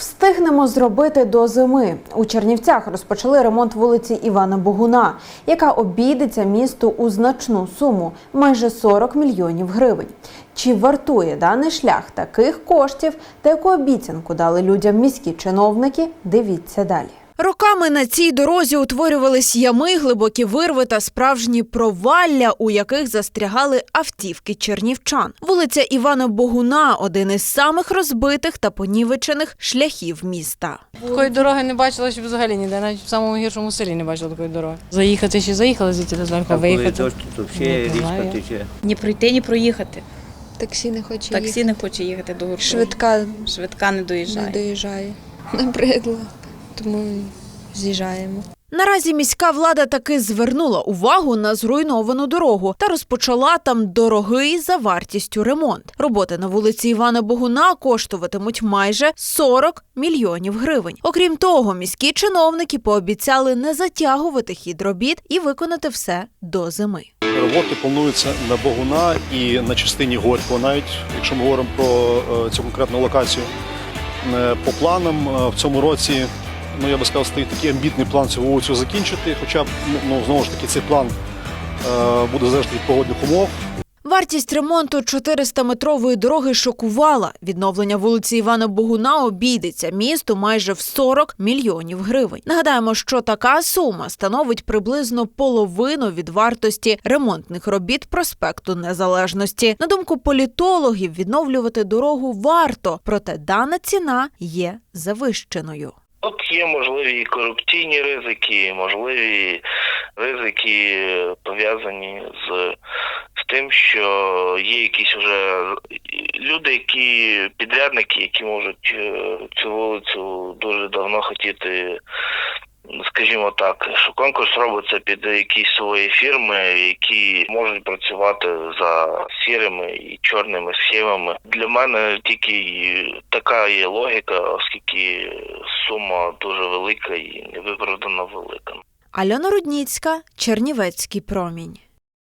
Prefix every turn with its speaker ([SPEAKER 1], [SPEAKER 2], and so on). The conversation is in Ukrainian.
[SPEAKER 1] Встигнемо зробити до зими. У Чернівцях розпочали ремонт вулиці Івана Богуна, яка обійдеться місту у значну суму майже 40 мільйонів гривень. Чи вартує даний шлях таких коштів та яку обіцянку дали людям міські чиновники? Дивіться далі. Роками на цій дорозі утворювались ями, глибокі вирви та справжні провалля, у яких застрягали автівки чернівчан. Вулиця Івана Богуна один із самих розбитих та понівечених шляхів міста.
[SPEAKER 2] Такої дороги не бачила ще взагалі ніде, навіть в самому гіршому селі не бачила такої дороги. Заїхати ще заїхали звідти до зверху, виїхати.
[SPEAKER 3] дощ, взагалі річка тече.
[SPEAKER 4] Ні пройти, ні проїхати.
[SPEAKER 5] Таксі не хоче
[SPEAKER 4] Таксі
[SPEAKER 5] їхати.
[SPEAKER 4] не хоче їхати до гурту.
[SPEAKER 5] Швидка
[SPEAKER 4] Швидка не доїжджає.
[SPEAKER 5] не доїжджає. Набридло. Тому з'їжджаємо.
[SPEAKER 1] Наразі міська влада таки звернула увагу на зруйновану дорогу та розпочала там дорогий за вартістю ремонт. Роботи на вулиці Івана Богуна коштуватимуть майже 40 мільйонів гривень. Окрім того, міські чиновники пообіцяли не затягувати хід робіт і виконати все до зими.
[SPEAKER 6] Роботи плануються на Богуна і на частині Горького, навіть якщо ми говоримо про е, цю конкретну локацію. Е, По планам е, в цьому році, ну я би сказав, стоїть такий амбітний план цю вулицю закінчити. Хоча ну знову ж таки цей план е, буде залежати від погодних умов.
[SPEAKER 1] Вартість ремонту 400-метрової дороги шокувала. Відновлення вулиці Івана Богуна обійдеться місту майже в 40 мільйонів гривень. Нагадаємо, що така сума становить приблизно половину від вартості ремонтних робіт проспекту Незалежності. На думку політологів, відновлювати дорогу варто, проте дана ціна є завищеною.
[SPEAKER 7] Тут є можливі і корупційні ризики, можливі ризики пов'язані з, з тим, що є якісь вже люди, які підрядники, які можуть е, цю вулицю дуже давно хотіти. Скажімо так, що конкурс робиться під якісь свої фірми, які можуть працювати за сірими і чорними схемами. Для мене тільки така є логіка, оскільки сума дуже велика і невиправдано велика.
[SPEAKER 1] Альона Рудніцька, Чернівецький промінь.